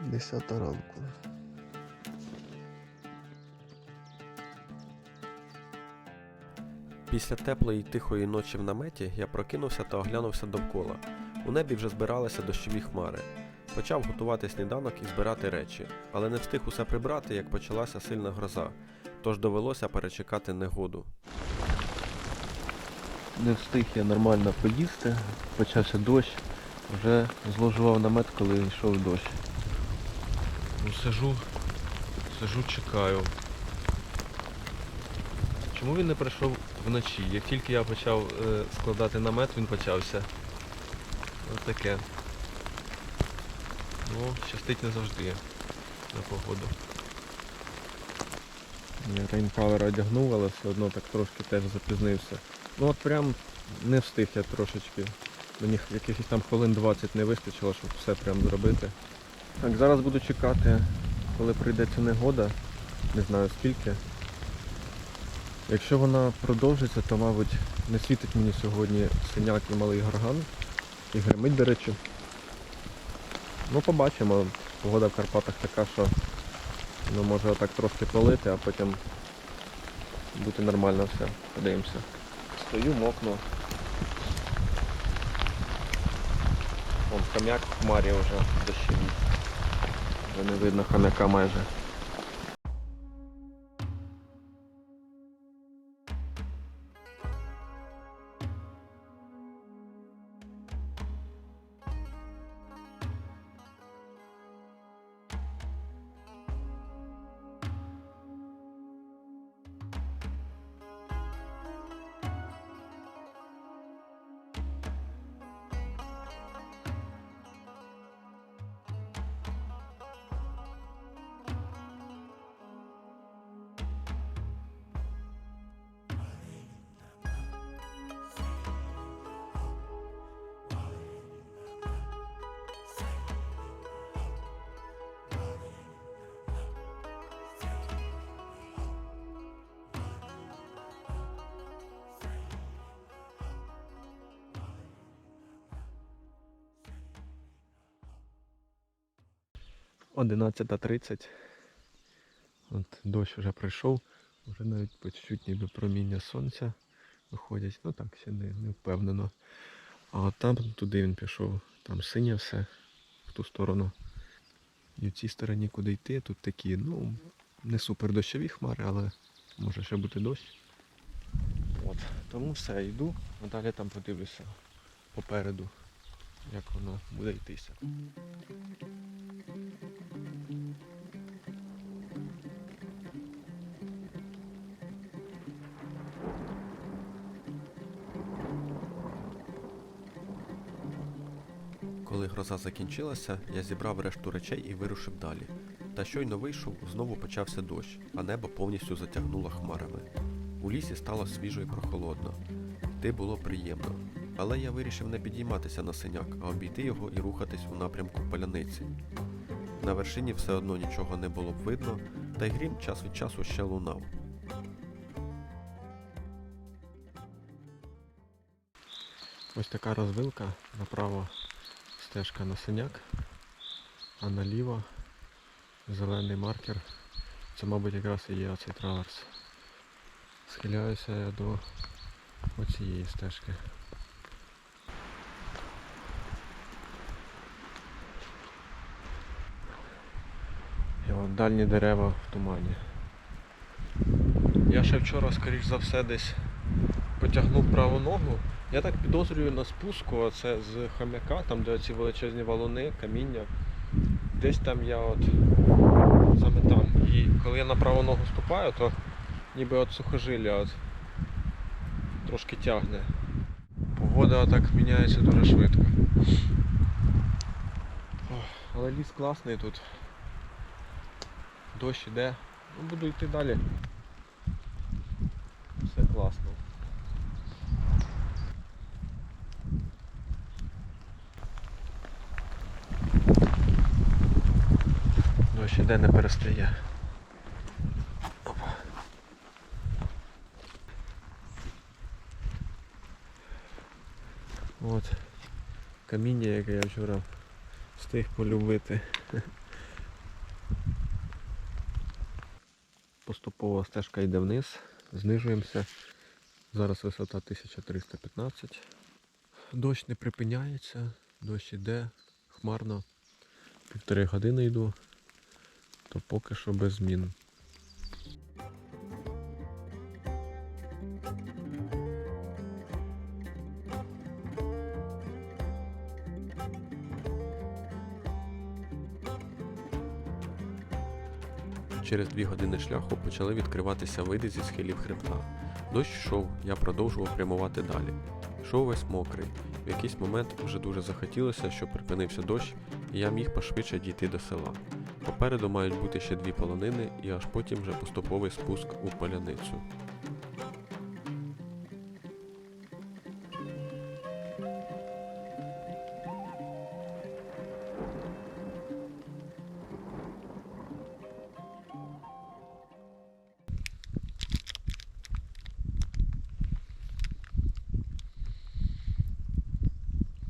Десята ранку. Після теплої й тихої ночі в наметі я прокинувся та оглянувся довкола. У небі вже збиралися дощові хмари. Почав готувати сніданок і збирати речі, але не встиг усе прибрати, як почалася сильна гроза, тож довелося перечекати негоду. Не встиг я нормально поїсти, почався дощ, вже зложував намет, коли йшов дощ. Ну сижу, сижу, чекаю. Чому він не прийшов вночі? Як тільки я почав е, складати намет, він почався. Ось таке. Ну, щастить не завжди на погоду. Я рейнкавер одягнув, але все одно так трошки теж запізнився. Ну от прям не встиг я трошечки. Мені якихось там хвилин 20 не вистачило, щоб все прям зробити. Так, зараз буду чекати, коли прийде ця негода. Не знаю скільки. Якщо вона продовжиться, то мабуть не світить мені сьогодні синяк і малий горган. І гримить, до речі. Ну побачимо. Погода в Карпатах така, що ну, може отак трошки полити, а потім бути нормально все. Подивимося. Стою, мокну. Вон хам'як в хмарі вже дощові. Не видно хомяка майже. Одинадцята тридцять. От дощ вже прийшов, вже навіть по чуть-чуть ніби проміння сонця виходять. Ну так, ще не, не впевнено. А там туди він пішов, там синє все в ту сторону. І в цій стороні куди йти, тут такі, ну, не супер дощові хмари, але може ще бути дощ. От, тому все, йду, а далі там подивлюся попереду, як воно буде йтися. Коли гроза закінчилася, я зібрав решту речей і вирушив далі. Та щойно вийшов, знову почався дощ, а небо повністю затягнуло хмарами. У лісі стало свіжо і прохолодно. Йти було приємно, але я вирішив не підійматися на синяк, а обійти його і рухатись у напрямку поляниці. На вершині все одно нічого не було б видно, та й грім час від часу ще лунав. Ось така розвилка. Направо стежка на синяк, а наліво зелений маркер. Це, мабуть, якраз і є оцей траверс. Схиляюся я до оцієї стежки. От дальні дерева в тумані. Я ще вчора, скоріш за все, десь потягнув праву ногу. Я так підозрюю на спуску, оце з хам'яка, там де ці величезні валуни, каміння. Десь там я от саме там. І коли я на праву ногу ступаю, то ніби от сухожилля от трошки тягне. Погода отак міняється дуже швидко. Але ліс класний тут. Дощ іде. Ну, буду йти далі. Все класно. Дощ іде не перестає. От каміння, яке я вчора встиг полюбити. Поступово стежка йде вниз, знижуємося. Зараз висота 1315. Дощ не припиняється, дощ іде хмарно. Півтори години йду, то поки що без змін. Через дві години шляху почали відкриватися види зі схилів хребта. Дощ йшов, я продовжував прямувати далі. Йшов весь мокрий. В якийсь момент вже дуже захотілося, щоб припинився дощ, і я міг пошвидше дійти до села. Попереду мають бути ще дві полонини, і аж потім вже поступовий спуск у поляницю.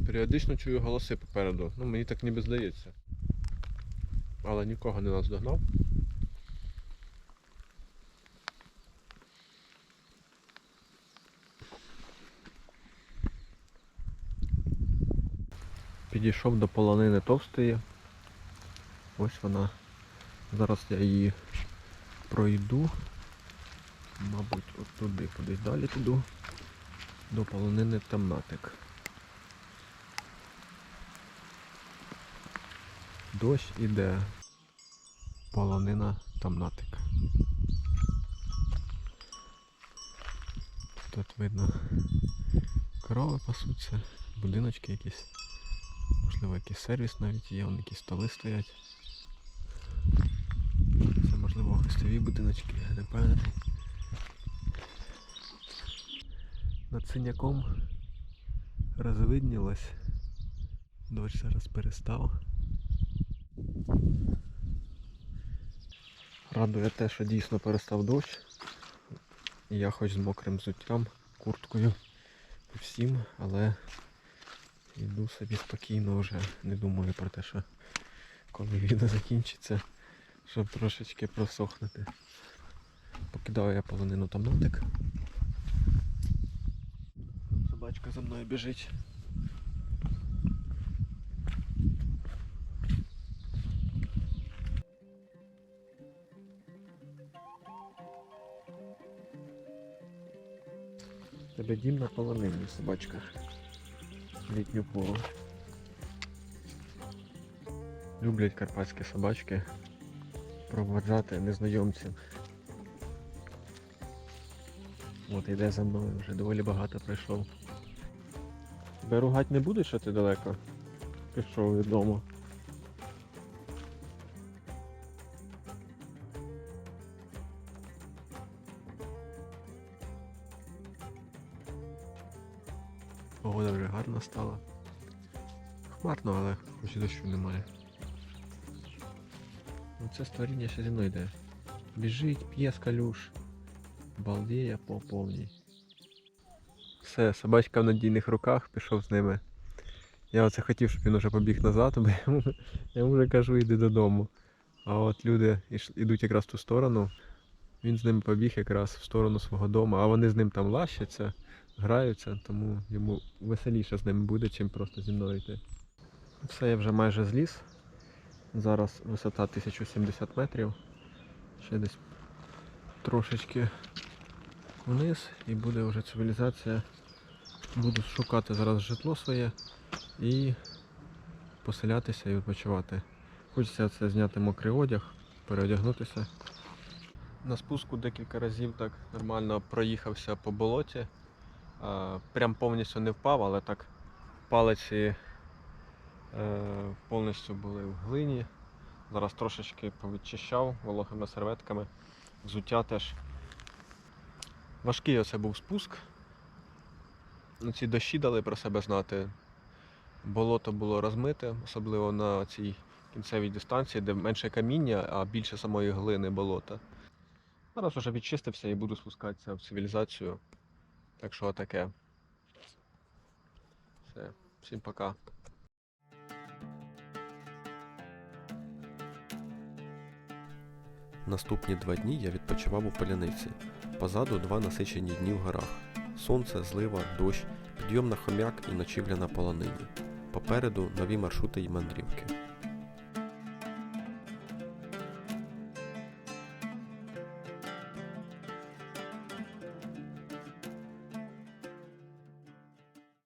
Періодично чую голоси попереду. Ну мені так ніби здається. Але нікого не наздогнав. Підійшов до полонини товстої. Ось вона. Зараз я її пройду. Мабуть, от туди, кудись далі піду. До полонини темнатик. Дощ іде. Полонина тамнатик. Тут видно корови пасуться, будиночки якісь. Можливо, якийсь сервіс навіть є, вон якісь столи стоять. Це можливо гостьові будиночки, не певний. Над синяком розвиднілось. Дощ зараз перестав. Радує те, що дійсно перестав дощ. Я хоч з мокрим взуттям, курткою всім, але йду собі спокійно вже. Не думаю про те, що коли відео закінчиться, щоб трошечки просохнути. Покидаю я полонину тамнотик. Собачка за мною біжить. Тебе дім на полонині, собачка. Літню пору. Люблять карпатські собачки проводжати незнайомців. От йде за мною, вже доволі багато пройшов. Тебе ругать не буде, що ти далеко пішов від дому. Гарна стала. Хмарно, але хоч і дощу немає. Ну це створіння ще зі мною йде. Біжить, п'є з калюш. Балдіє по повній. Все, собачка в надійних руках, пішов з ними. Я оце хотів, щоб він вже побіг назад, бо я йому, я йому вже кажу, йди додому. А от люди ідуть якраз в ту сторону. Він з ними побіг якраз в сторону свого дому, а вони з ним там лащаться граються, тому йому веселіше з ними буде, чим просто зі мною йти. Все, я вже майже зліз. Зараз висота 1070 метрів. Ще десь трошечки вниз і буде вже цивілізація. Буду шукати зараз житло своє і поселятися і відпочивати. Хочеться це зняти мокрий одяг, переодягнутися. На спуску декілька разів так нормально проїхався по болоті. Прям повністю не впав, але так палиці е, повністю були в глині. Зараз трошечки повідчищав вологими серветками. Взуття теж. Важкий оце був спуск. Ну, Ці дощі дали про себе знати. Болото було розмите, особливо на цій кінцевій дистанції, де менше каміння, а більше самої глини болота. Зараз вже відчистився і буду спускатися в цивілізацію. Так що таке. Все, всім пока. Наступні два дні я відпочивав у поляниці. Позаду два насичені дні в горах. Сонце, злива, дощ, підйом на хомяк і ночівля на полонині. Попереду нові маршрути й мандрівки.